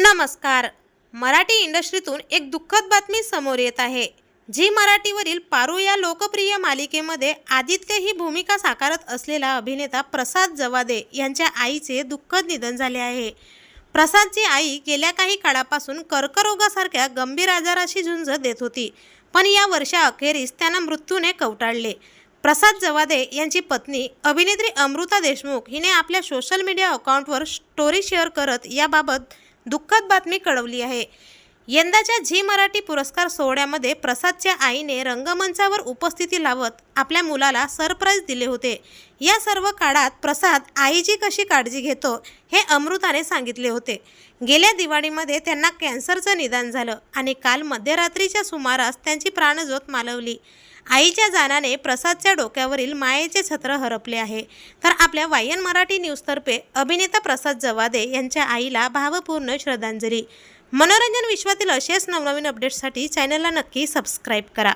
नमस्कार. मराठी इंडस्ट्रीतून एक दुःखद बातमी समोर येत आहे. झी मराठीवरील पारू या लोकप्रिय मालिकेमध्ये आदित्य ही भूमिका साकारत असलेला अभिनेता प्रसाद जवादे यांच्या आईचे दुःखद निधन झाले आहे. प्रसादची आई गेल्या काही काळापासून कर्करोगासारख्या गंभीर आजाराशी झुंज देत होती पण या वर्षाअखेरीस त्यांना मृत्यूने कवटाळले. प्रसाद जवादे यांची पत्नी अभिनेत्री अमृता देशमुख हिने आपल्या सोशल मीडिया अकाउंटवर स्टोरी शेअर करत याबाबत दुःखद बातमी कळवली आहे. यंदाच्या झी मराठी पुरस्कार सोहळ्यामध्ये प्रसादच्या आईने रंगमंचावर उपस्थिती लावत आपल्या मुलाला सरप्राईज दिले होते. या सर्व काळात प्रसाद आईची कशी काळजी घेतो हे अमृताने सांगितले होते. गेल्या दिवाळीमध्ये त्यांना कॅन्सरचं निदान झालं आणि काल मध्यरात्रीच्या सुमारास त्यांची प्राणज्योत मालवली. आईच्या जाण्याने प्रसादच्या डोक्यावरील मायेचे छत्र हरपले आहे. तर आपल्या वायन मराठी न्यूजतर्फे अभिनेता प्रसाद जवादे यांच्या आईला भावपूर्ण श्रद्धांजली. मनोरंजन विश्वातील असेच नवनवीन अपडेट्ससाठी चॅनलला नक्की सबस्क्राईब करा.